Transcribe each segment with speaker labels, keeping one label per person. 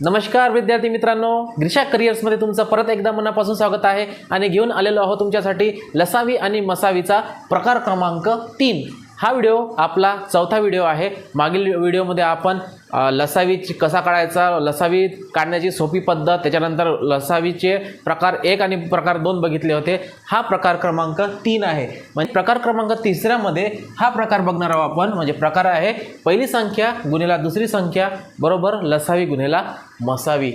Speaker 1: नमस्कार विद्यार्थी मित्रांनो. ग्रीषा करिअर्समध्ये तुमचं परत एकदा मनापासून स्वागत आहे. आणि घेऊन आलेलो आहोत तुमच्यासाठी लसावी आणि मसावीचा प्रकार क्रमांक तीन. हा व्हिडिओ आपला चौथा व्हिडिओ आहे. मागील व्हिडिओमध्ये आपण लसावीची लसावी कसा काढायचा लसावी काढण्याची सोपी पद्धत त्याच्यानंतर लसावीचे प्रकार एक आणि प्रकार दोन बघितले होते. हा प्रकार क्रमांक तीन आहे. म्हणजे प्रकार क्रमांक तिसऱ्यामध्ये हा प्रकार बघणार आहोत आपण. म्हणजे प्रकार आहे पहिली संख्या गुन्हेला दुसरी संख्या बरोबर लसावी गुन्हेला मसावी.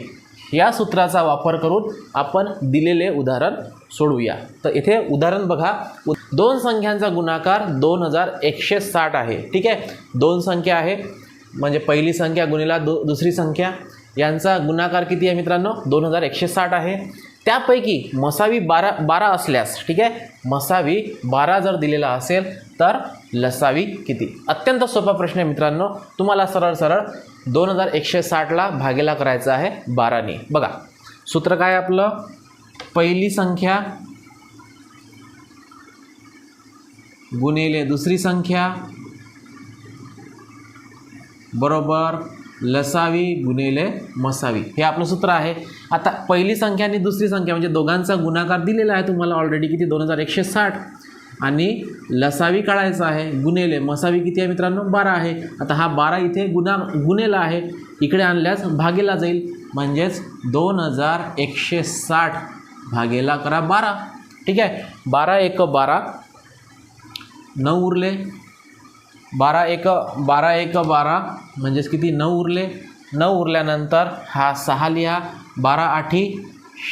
Speaker 1: या सूत्राचा वापर करून आपण दिलेले उदाहरण सोडवूया. तर इथे उदाहरण बघा. उ- दोन संख्यांचा गुणाकार दोन हजार एकशे साठ आहे. ठीक आहे? दोन संख्या आहे. म्हणजे पहिली संख्या गुणिला दु दुसरी संख्या. यांचा गुणाकार किती आहे मित्रांनो? दोन हजार एकशे साठ आहे. त्यापैकी मसावी बारा बारा असल्यास ठीक आहे? मसावी बारा जर दिलेला असेल तर लसावी किती? अत्यंत सोपा प्रश्न आहे मित्रांनो. तुम्हाला सरळ सरळ दोन हजार एकशे साठला भागेला करायचा आहे बाराने. बघा सूत्र काय आपलं? पहिली संख्या गुणिले दुसरी संख्या बरोबर लसावी गुणिले मसावी. हे आपलं सूत्र आहे. आता पहिली संख्या आणि दुसरी संख्या म्हणजे दोघांचा गुणाकार दिलेला आहे तुम्हाला ऑलरेडी किती? दोन हजार एकशे साठ. आणि लसावी काढायचा आहे गुणेले. मसावी किती आहे मित्रांनो? बारा आहे. आता हा बारा इथे गुणा गुणेला आहे. इकडे आणल्यास भागेला जाईल. म्हणजेच दोन हजार एकशे साठ भागेला करा बारा. ठीक आहे? बारा एक बारा. नऊ उरले. बारा एक बारा एक बारा. म्हणजेच किती? नऊ उरले. नऊ उरल्यानंतर हा सहा लिहा. बारा आठी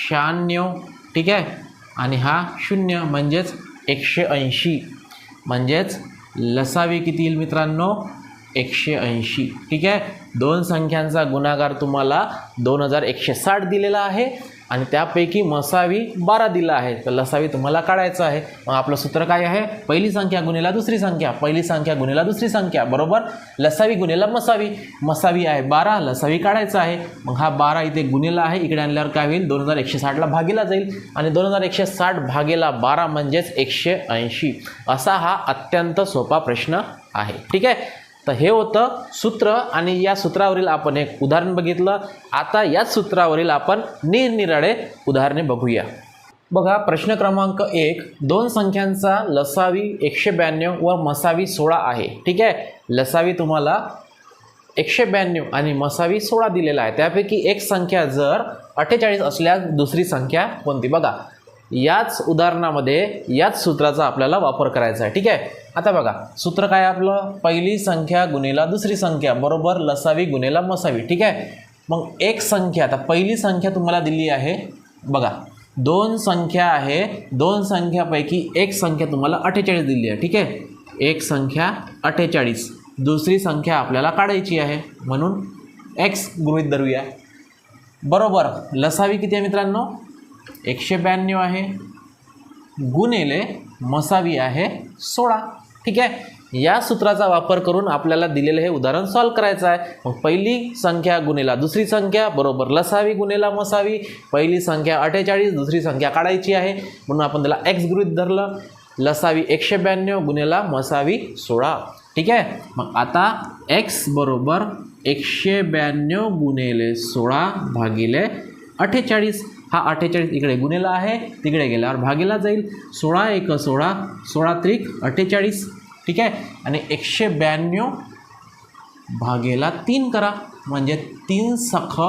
Speaker 1: शहाण्णव ठीक आहे? आणि हा शून्य म्हणजेच एकशे ऐंशी. म्हणजेच लसावी किती येईल मित्रांनो? एकशे ऐंशी. ठीक आहे? दोन संख्यांचा गुणाकार तुम्हाला दोन हजार एकशे साठ दिलेला आहे. आणि त्यापैकी मसावी बारा दिला आहे. तर लसावी तुम्हाला काढायचं आहे. मग आपलं सूत्र काय आहे? पहिली संख्या गुन्हेला दुसरी संख्या. पहिली संख्या गुन्हेला दुसरी संख्या. बरोबर? लसावी गुन्हेला मसावी. मसावी आहे बारा. लसावी काढायचं आहे. मग हा बारा इथे गुन्हेला आहे. इकडे आणल्यावर काय होईल? दोन हजार एकशे साठला भागेला जाईल. आणि दोन हजार एकशे साठ भागेला बारा म्हणजेच एकशे ऐंशी. असा हा अत्यंत सोपा प्रश्न आहे. ठीक आहे? तर हे होतं सूत्र आणि या सूत्रावरील आपण एक उदाहरण बघितलं. आता याच सूत्रावरील आपण निरनिराळे उदाहरणे बघूया. बघा प्रश्न क्रमांक एक दोन संख्यांचा लसावी एकशे ब्याण्णव व मसावी सोळा आहे. ठीक आहे? लसावी तुम्हाला एकशे ब्याण्णव आणि मसावी सोळा दिलेला आहे. त्यापैकी एक संख्या जर अठ्ठेचाळीस असल्यास दुसरी संख्या कोणती? बघा याच उदाहरणामध्ये याच सूत्राचा आपल्याला वापर करायचा आहे. ठीक आहे? आता बघा सूत्र काय आपलं? पहिली संख्या गुन्हेला दुसरी संख्या बरोबर लसावी गुन्हेला मसावी. ठीक आहे? मग एक संख्या आता पहिली संख्या तुम्हाला दिली आहे बघा. दोन संख्या आहे दोन संख्यापैकी एक संख्या तुम्हाला अठ्ठेचाळीस दिली आहे. ठीक आहे? एक संख्या अठ्ठेचाळीस दुसरी संख्या आपल्याला काढायची आहे. म्हणून एक्स गृहीत धरूया. बरोबर लसावी किती आहे मित्रांनो? एकशे ब्याण्णव आहे. गुणेले मसावी आहे सोळा. ठीक आहे? या सूत्राचा वापर करून आपल्याला दिलेलं हे उदाहरण सॉल्व करायचं आहे. मग पहिली संख्या गुणेला दुसरी संख्या बरोबर लसावी गुणेला मसावी. पहिली संख्या अठ्ठेचाळीस दुसरी संख्या काढायची आहे. म्हणून आपण त्याला एक्स गृहित धरलं. लसावी एकशे ब्याण्णव गुणेला मसावी सोळा. ठीक आहे? मग आता एक्स बरोबर एकशे ब्याण्णव गुणेले सोळा भागिले अठ्ठेचाळीस. हा अठ्ठेचाळीस इकडे गुन्हेला आहे तिकडे गेल्यावर भागेला जाईल सोळा एक सोळा सोळा त्रिक अठ्ठेचाळीस. ठीक आहे? आणि एकशे ब्याण्णव भागेला तीन करा. म्हणजे तीन सख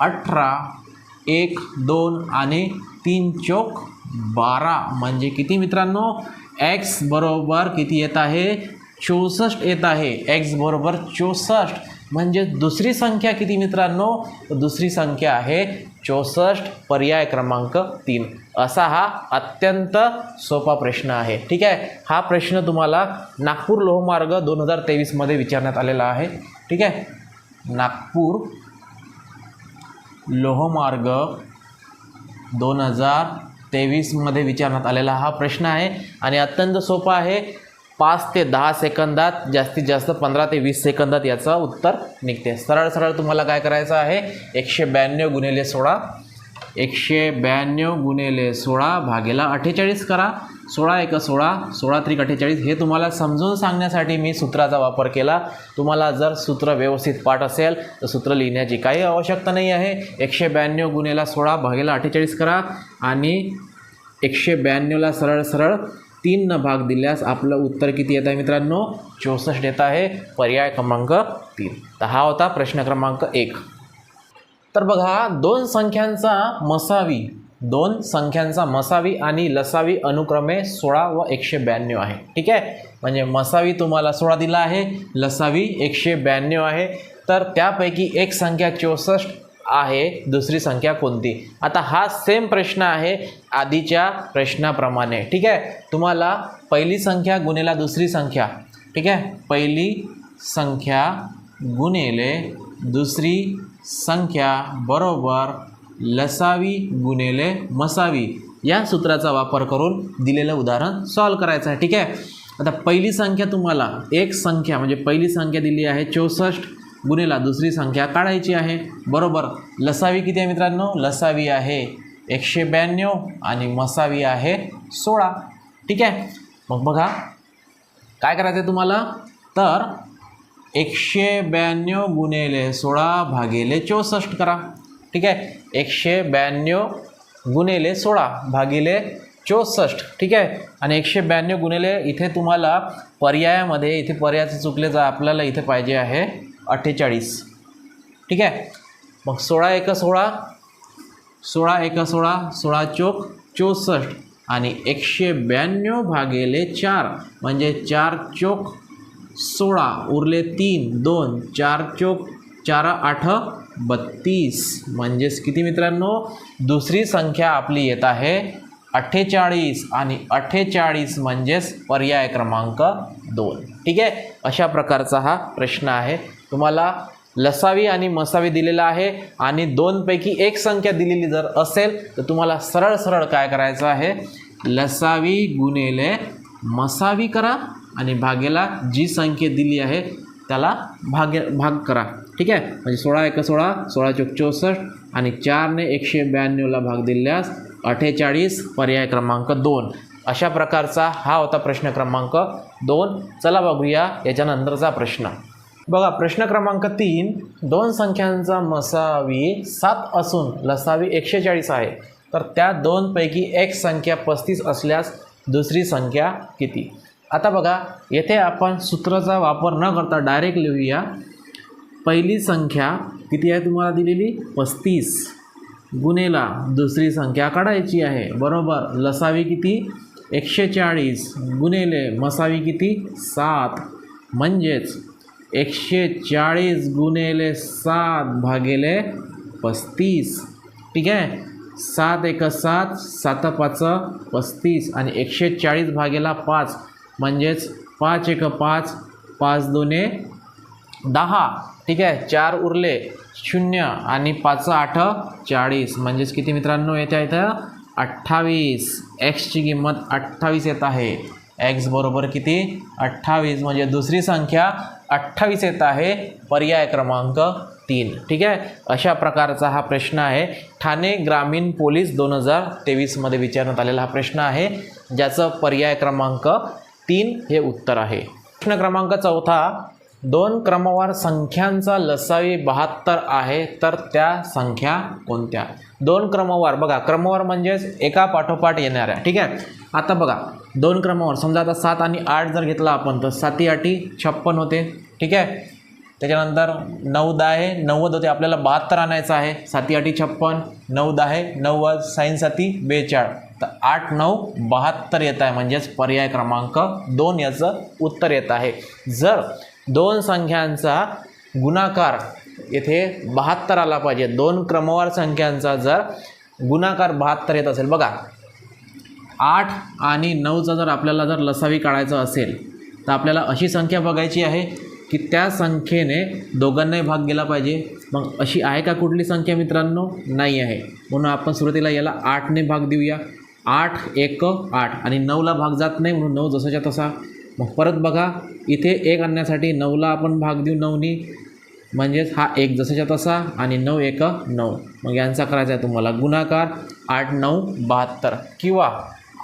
Speaker 1: अठरा एक दोन आणि तीन चौक बारा. म्हणजे किती मित्रांनो? एक्स बरोबर किती येत आहे? चौसष्ट येत आहे. एक्स बरोबर चौसष्ट. म्हणजे दुसरी संख्या किती मित्रांनो? दुसरी संख्या आहे चौसष्ट पर्याय क्रमांक तीन. असा हा अत्यंत सोपा प्रश्न आहे. ठीक आहे? हा प्रश्न तुम्हाला नागपूर लोहमार्ग दोन हजार तेवीसमध्ये विचारण्यात आलेला आहे. ठीक आहे? नागपूर लोहमार्ग दोन हजार तेवीसमध्ये विचारण्यात आलेला हा प्रश्न आहे आणि अत्यंत सोपा आहे. पाच ते दहा सेकंदात जास्तीत जास्त पंधरा ते वीस सेकंदात याचं उत्तर निघते. सरळ सरळ तुम्हाला काय करायचं आहे? एकशे ब्याण्णव गुणिले सोळा एकशे ब्याण्णव गुणिले सोळा भागेला अठ्ठेचाळीस करा. सोळा एक सोळा सोळा त्रिक अठ्ठेचाळीस हे तुम्हाला समजून सांगण्यासाठी मी सूत्राचा वापर केला. तुम्हाला जर सूत्र व्यवस्थित पाठ असेल तर सूत्र लिहिण्याची काही आवश्यकता नाही आहे. एकशे ब्याण्णव गुणेला सोळा भागेला अठ्ठेचाळीस करा. आणि एकशे ब्याण्णवला सरळ सरळ तीन न भाग दिल्यास आपलं उत्तर किती येत आहे मित्रांनो? चौसष्ट येत आहे. पर्याय क्रमांक तीन. तर हा होता प्रश्न क्रमांक एक. तर बघा दोन संख्यांचा मसावी दोन संख्यांचा मसावी आणि लसावी अनुक्रमे सोळा व एकशे ब्याण्णव आहे. ठीक आहे? म्हणजे मसावी तुम्हाला सोळा दिला आहे लसावी एकशे ब्याण्णव आहे. तर त्यापैकी एक संख्या चौसष्ट आहे दुसरी संख्या कोणती? आता हा सेम प्रश्न आहे आधीच्या प्रश्नाप्रमाणे. ठीक आहे? तुम्हाला पहिली संख्या गुणेला दुसरी संख्या. ठीक आहे? पहिली संख्या गुणेले दुसरी संख्या बरोबर लसावी गुणेले मसावी. या सूत्राचा वापर करून दिलेलं उदाहरण सॉल्व करायचं आहे. ठीक आहे? आता पहिली संख्या तुम्हाला एक संख्या म्हणजे पहिली संख्या दिली आहे चौसष्ट. गुणेला दुसरी संख्या काढायची आहे. बरोबर. लसावी किती आहे मित्रांनो? लसावी आहे एकशे ब्याण्णव आणि मसावी आहे सोळा. ठीक आहे? मग बघा. काय करायचं आहे तुम्हाला? तर एकशे ब्याण्णव गुणेले सोळा भागिले चौसष्ट करा. ठीक आहे? एकशे ब्याण्णव गुणेले सोळा भागिले चौसष्ट. ठीक आहे? आणि एकशे ब्याण्णव गुणेले इथे तुम्हाला पर्यायामध्ये इथे पर्यायाचं चुकले जा आपल्याला इथे पाहिजे आहे अठ्ठेचाळीस. ठीक आहे? मग सोळा एक सोळा सोळा एक सोळा सोळा चोक चौसष्ट आणि एकशे ब्याण्णव भागेले चार म्हणजे चार चोक सोळा उरले तीन दोन चार चोक चार आठ बत्तीस. म्हणजेच किती मित्रांनो? दुसरी संख्या आपली येत आहे अठ्ठेचाळीस आणि अठ्ठेचाळीस म्हणजेच पर्याय क्रमांक दोन. ठीक आहे? अशा प्रकारचा हा प्रश्न आहे. तुम्हाला लसावी आणि मसावी दिलेला आहे आणि दोनपैकी एक संख्या दिलेली जर असेल तर तुम्हाला सरळ सरळ काय करायचं आहे? लसावी गुणेले मसावी करा आणि भागेला जी संख्या दिली आहे त्याला भागे भाग करा. ठीक आहे? म्हणजे सोळा एक सोळा सोळा चौक चौसष्ट आणि चारने एकशे ब्याण्णवला भाग दिल्यास अठ्ठेचाळीस पर्याय क्रमांक दोन. अशा प्रकारचा हा होता प्रश्न क्रमांक दोन. चला बघूया याच्यानंतरचा प्रश्न. बघा प्रश्न क्रमांक तीन दोन संख्यांचा मसावी सात असून लसावी एकशे चाळीस आहे. तर त्या दोनपैकी एक संख्या पस्तीस असल्यास दुसरी संख्या किती? आता बघा येथे आपण सूत्राचा वापर न करता डायरेक्ट लिहूया. पहिली संख्या किती आहे तुम्हाला दिलेली? पस्तीस. गुणेला दुसरी संख्या काढायची आहे. बरोबर लसावी किती? एकशे चाळीस गुणेले मसावी किती? सात. म्हणजेच एकशे चाळीस गुणेले सात भागिले पस्तीस. ठीक आहे? सात एक सात सात पाच पस्तीस आणि एकशे चाळीस भागेला पाच म्हणजेच पाच एक पाच पाच दोने दहा. ठीक आहे? चार उरले शून्य आणि पाच आठ चाळीस. म्हणजेच किती मित्रांनो येत्या इथं? अठ्ठावीस. एक्सची किंमत अठ्ठावीस येत आहे. एक्स बरोबर किती? अठ्ठावीस. म्हणजे दुसरी संख्या अठ्ठावीस येत आहे. पर्याय क्रमांक तीन. ठीक आहे? अशा प्रकारचा हा प्रश्न आहे. ठाणे ग्रामीण पोलीस दोन हजार तेवीसमध्ये विचारण्यात आलेला हा प्रश्न आहे ज्याचं पर्याय क्रमांक तीन हे उत्तर आहे. प्रश्न क्रमांक चौथा दोन क्रमवार संख्यांचा लसावी बहात्तर आहे तर त्या संख्या कोणत्या? दोन क्रमवार. बघा क्रमवार म्हणजेच एका पाठोपाठ येणाऱ्या. ठीक आहे? आता बघा दोन क्रमवार. समजा आता सात आणि आठ जर घेतला आपण तर साती आठी छप्पन होते. ठीक आहे? त्याच्यानंतर नऊ दहा आहे नव्वद होते. आपल्याला बहात्तर आणायचं आहे. साती आठी छप्पन नऊ दहा आहे नव्वद साईन साती बेचाळ. तर आठ नऊ बहात्तर येत आहे. म्हणजेच पर्याय क्रमांक दोन याचं उत्तर येत आहे. जर दोन संख्यांचा गुणाकार येथे बहात्तर आला पाहिजे दोन क्रमवार संख्यांचा जर गुणाकार बहात्तर येत असेल. बघा आठ आणि नऊचा जर आपल्याला जर लसावी काढायचं असेल तर आपल्याला अशी संख्या बघायची आहे की त्या संख्येने दोघांनाही भाग गेला पाहिजे. मग अशी आहे का कुठली संख्या मित्रांनो? नाही आहे. म्हणून आपण सुरुवातीला याला आठने भाग देऊया. आठ एक आठ आणि नऊला भाग जात नाही म्हणून नऊ जसाच्या तसा. मग परत बघा इथे एक आणण्यासाठी नऊला आपण भाग देऊ नऊनी. म्हणजेच हा एक जसाच्या तसा आणि नऊ एक नऊ. मग यांचा करायचा आहे तुम्हाला गुणाकार. आठ नऊ बहात्तर. किंवा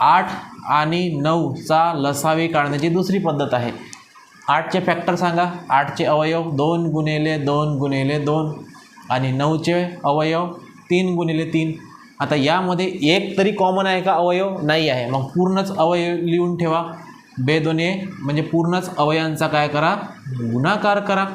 Speaker 1: आठ आणि नऊचा लसावी काढण्याची दुसरी पद्धत आहे. आठचे फॅक्टर सांगा. आठचे अवयव दोन गुणिले दोन गुणिले दोन आणि नऊचे अवयव तीन गुणिले तीन. आता यामध्ये एक तरी कॉमन आहे का अवयव? नाही आहे. मग पूर्णच अवयव लिहून ठेवा. बेदोने म्हणजे पूर्णच अवयांचा काय करा? गुणाकार करा.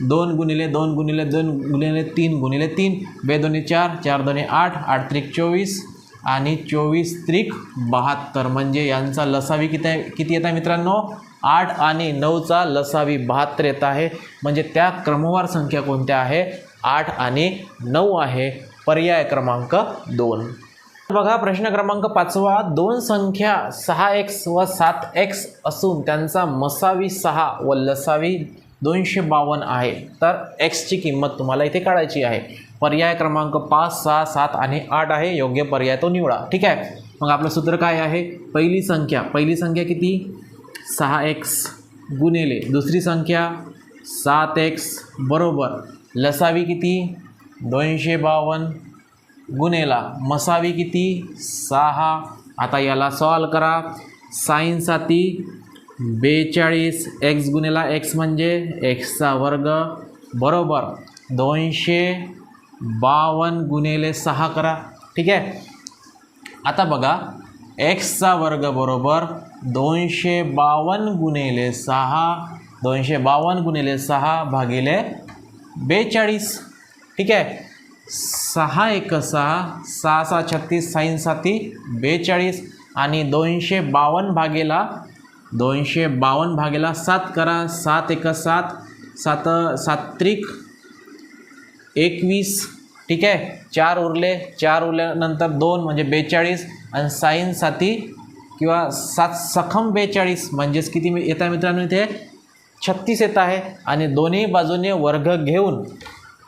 Speaker 1: दोन गुणिले दोन गुणिले दोन गुणिले तीन गुणिले तीन. बेदोने चार चार दोन्ही आठ आठ त्रिक चोवीस आणि चोवीस त्रिक बहात्तर. म्हणजे यांचा लसावी किती आहे? किती येत आहे मित्रांनो? आठ आणि नऊचा लसावी बहात्तर येत आहे. म्हणजे त्या क्रमवार संख्या कोणत्या आहे? आठ आणि नऊ आहे. पर्याय क्रमांक दोन. बघा प्रश्न क्रमांक पाचवा. दोन संख्या सहा एक्स व सात एक्स असून त्यांचा मसावी सहा व लसावी दोनशे बावन्न आहे. तर एक्सची किंमत तुम्हाला इथे काढायची आहे. पर्याय क्रमांक पाच सहा सात आणि आठ आहे. योग्य पर्याय तो निवडा. ठीक आहे? मग आपलं सूत्र काय आहे? पहिली संख्या. पहिली संख्या किती? सहा एक्स गुणेले. दुसरी संख्या सात एक्स बरोबर. लसावी किती? दोनशे बावन्न गुणेला. मसावी किती? सहा. आता याला सॉल्व करा. साईन साती बेचाळीस एक्स गुणेला एक्स म्हणजे एक्सचा वर्ग बरोबर. दोनशे बावन्न गुणिले सहा करा. ठीक आहे? आता बघा एक्सचा वर्ग बरोबर दोनशे बावन्न गुणिले सहा दोनशे बावन्न गुणिले सहा भागिले बेचाळीस. ठीक आहे? सहा एक सहा सहा सहा छत्तीस साईन साती बेचाळीस. आणि दोनशे बावन्न भागेला दोनशे बावन्न भागेला सात करा. सात एक सात सात सात्रिक एकवीस ठीक आहे? चार उरले चार उरल्यानंतर दोन म्हणजे बेचाळीस आणि साईन साती किंवा सात सखम बेचाळीस म्हणजेच किती मी येत आहे मित्रांनो इथे? छत्तीस येत आहे आणि दोन्ही बाजूने वर्ग घेऊन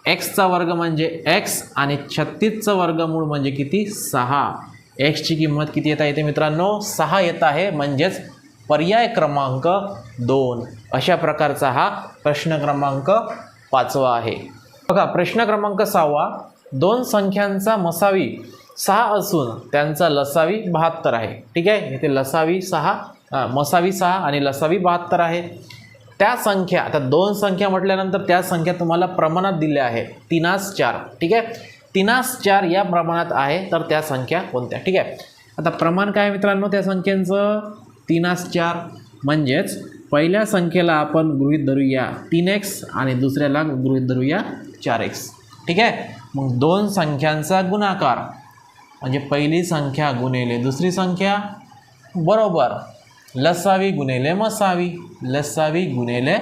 Speaker 1: एक्सचा वर्ग म्हणजे एक्स आणि छत्तीसचं वर्गमूळ म्हणजे किती? सहा. एक्सची किंमत किती येत आहे इथे मित्रांनो? सहा येत आहे म्हणजेच पर्याय क्रमांक दोन. अशा प्रकारचा हा प्रश्न क्रमांक पाचवा आहे. बघा प्रश्न क्रमांक सहावा. दोन संख्यांचा मसावी सहा असून त्यांचा लसावी बहात्तर आहे. ठीक आहे? इथे लसावी सहा मसावी सहा आणि लसावी बहात्तर आहे. त्या संख्या आता दोन संख्या म्हटल्यानंतर त्या संख्या तुम्हाला प्रमाणात दिल्या आहे तिनास चार. ठीक आहे? तिनास चार या प्रमाणात आहे तर त्या संख्या कोणत्या? ठीक आहे? आता प्रमाण काय मित्रांनो त्या संख्यांचं? तिनास चार. म्हणजेच पहिल्या संख्येला आपण गृहीत धरूया तीन एक्स आणि दुसऱ्याला गृहीत धरूया चार एक्स ठीक आहे? मग दोन संख्यांचा गुणाकार. म्हणजे पहिली संख्या गुणेले दुसरी संख्या बरोबर. लसावी गुणेले मसावी. लसावी गुणेले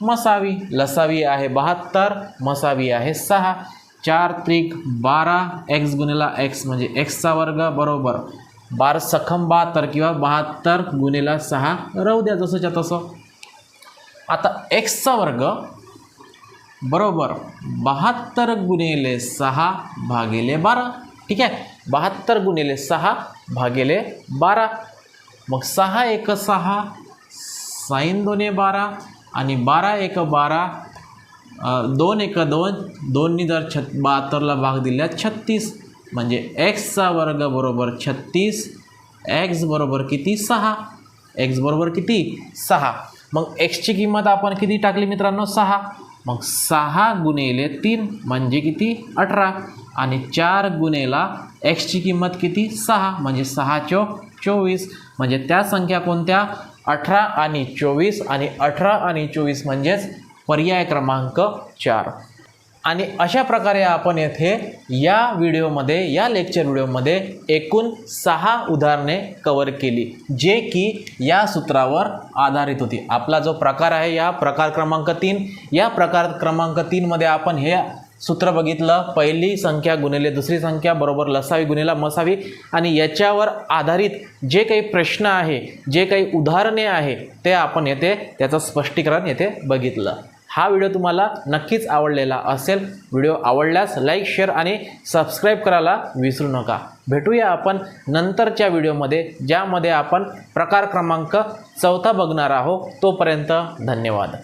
Speaker 1: मसावी. लसावी आहे बहात्तर मसावी आहे सहा. चार त्रिक बारा एक्स गुणेला एक्स म्हणजे एक्सचा वर्ग बरोबर. बार सखम बहात्तर किंवा बहात्तर गुन्हेला सहा राहू द्या जसंच्या तसं. आता एक्सचा वर्ग बरोबर बहात्तर गुणेले सहा भागेले बारा. ठीक आहे? बहात्तर गुणेले सहा भागेले बारा. मग सहा एक सहा साईन दोने बारा आणि बारा एक बारा दोन एक दोन दोन्ही जर छत बहात्तरला भाग दिल्या छत्तीस. म्हणजे एक्सचा वर्ग बरोबर छत्तीस एक्स बरोबर किती? सहा. एक्स बरोबर किती? सहा. मग एक्सची किंमत आपण किती टाकली मित्रांनो? सहा. मग सहा गुणेले तीन म्हणजे किती? अठरा. आणि चार गुणेला एक्सची किंमत किती? सहा. म्हणजे सहा चो चोवीस. म्हणजे त्या संख्या कोणत्या? अठरा आणि चोवीस. आणि अठरा आणि चोवीस म्हणजेच पर्याय क्रमांक चार. आणि अशा प्रकारे आपण येथे या व्हिडिओमध्ये या लेक्चर व्हिडिओमध्ये एकूण सहा उदाहरणे कवर केली जे की या सूत्रावर आधारित होती. आपला जो प्रकार आहे या प्रकार क्रमांक तीन या प्रकार क्रमांक तीनमध्ये आपण हे सूत्र बघितलं. पहिली संख्या गुणिले दुसरी संख्या बरोबर लसावी गुणिला मसावी. आणि याच्यावर आधारित जे काही प्रश्न आहे जे काही उदाहरणे आहे ते आपण येथे त्याचं स्पष्टीकरण येथे बघितलं. हा व्हिडिओ तुम्हाला नक्कीच आवडलेला असेल व्हिडिओ आवडल्यास लाईक शेअर आणि सबस्क्राईब करायला विसरू नका. भेटूया आपण नंतरच्या व्हिडिओमध्ये ज्यामध्ये आपण प्रकार क्रमांक चौथा बघणार आहोत. तोपर्यंत धन्यवाद.